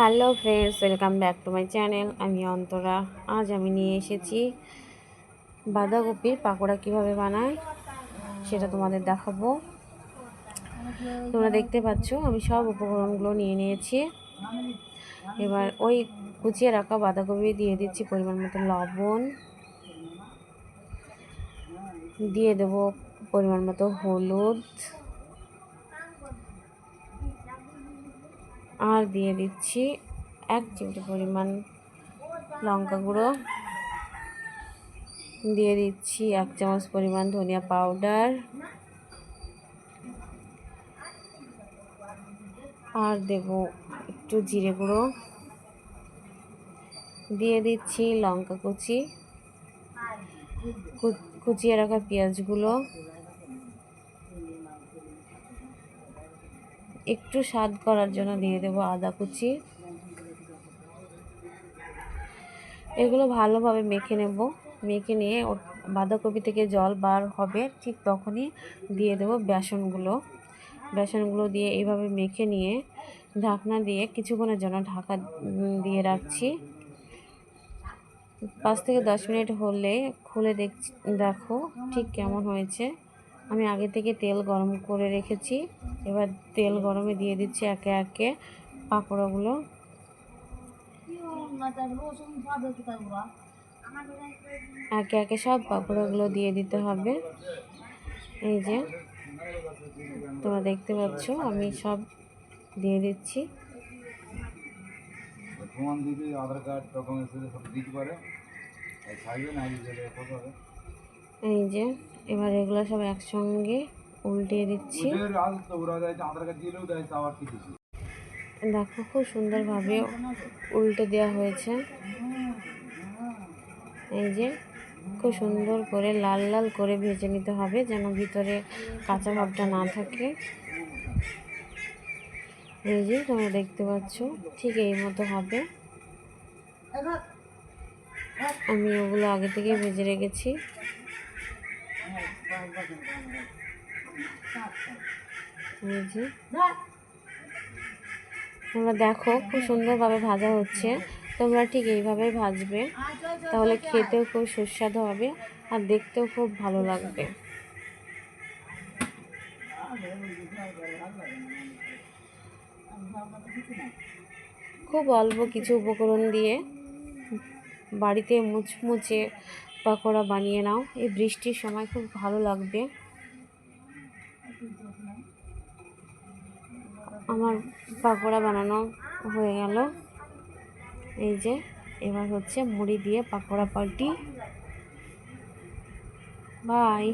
Hello friends, welcome back to my channel. আমি অন্তরা। আজ আমি নিয়ে এসেছি বাঁধাকপির পাকোড়া কীভাবে বানায় সেটা তোমাদের দেখাবো। তোমরা দেখতে পাচ্ছ, আমি সব উপকরণগুলো নিয়ে নিয়েছি। এবার ওই কুচিয়ে রাখা বাঁধাকপি দিয়ে দিচ্ছি পরিমাণ মতো লবণ। দিয়ে দেবো পরিমাণ মতো হলুদ। আর দিয়ে দিচ্ছি এক চিমটি পরিমাণ লঙ্কা গুঁড়ো। দিয়ে দিচ্ছি এক চামচ পরিমাণ ধনিয়া পাউডার। আর দেব একটু জিরে গুঁড়ো। দিয়ে দিচ্ছি লঙ্কা কুচি। কুচিয়ে রাখা পেঁয়াজগুলো। একটু স্বাদ করার জন্য দিয়ে দেবো আদা কুচি। এগুলো ভালোভাবে মেখে নেব। মেখে নিয়ে বাঁধাকপি থেকে জল বার হবে ঠিক তখনই দিয়ে দেবো বেসনগুলো। বেসনগুলো দিয়ে এইভাবে মেখে নিয়ে ঢাকনা দিয়ে কিছুক্ষণের জন্য ঢাকা দিয়ে রাখছি। পাঁচ থেকে দশ মিনিট হলে খুলে দেখ, দেখো ঠিক কেমন হয়েছে। আমি আগে থেকে তেল গরম করে রেখেছি। এবার তেল গরমে দিয়ে দিচ্ছি একে একে পাকোড়াগুলো। একে একে সব পাকোড়াগুলো দিয়ে দিতে হবে। এই যে তোমরা দেখতে পাচ্ছ আমি সব দিয়ে দিচ্ছি। এই যে এবার এগুলো সব একসঙ্গে উল্টিয়ে দিচ্ছি। দেখো খুব সুন্দরভাবে উল্টে দেওয়া হয়েছে। এই যে খুব সুন্দর করে লাল লাল করে ভেজে নিতে হবে যেন ভিতরে কাঁচা ভাবটা না থাকে। এই যে তোমরা দেখতে পাচ্ছ ঠিক এই মতো হবে। আমি ওগুলো আগে থেকে ভেজে রেখেছি। তোমরা দেখো, খুব সুন্দরভাবে ভাজা হচ্ছে। তোমরা ঠিক এইভাবেই ভাজবে। তাহলে খেতেও খুব সুস্বাদু হবে আর দেখতেও খুব ভালো লাগবে। খুব অল্প কিছু উপকরণ দিয়ে বাড়িতে মুচমুচে পাকোড়া বানিয়ে নাও। এই বৃষ্টির সময় খুব ভালো লাগবে। আমার পাকোড়া বানানো হয়ে গেল। এই যে, এবার হচ্ছে মুড়ি দিয়ে পাকোড়া পাল্টি। বাই।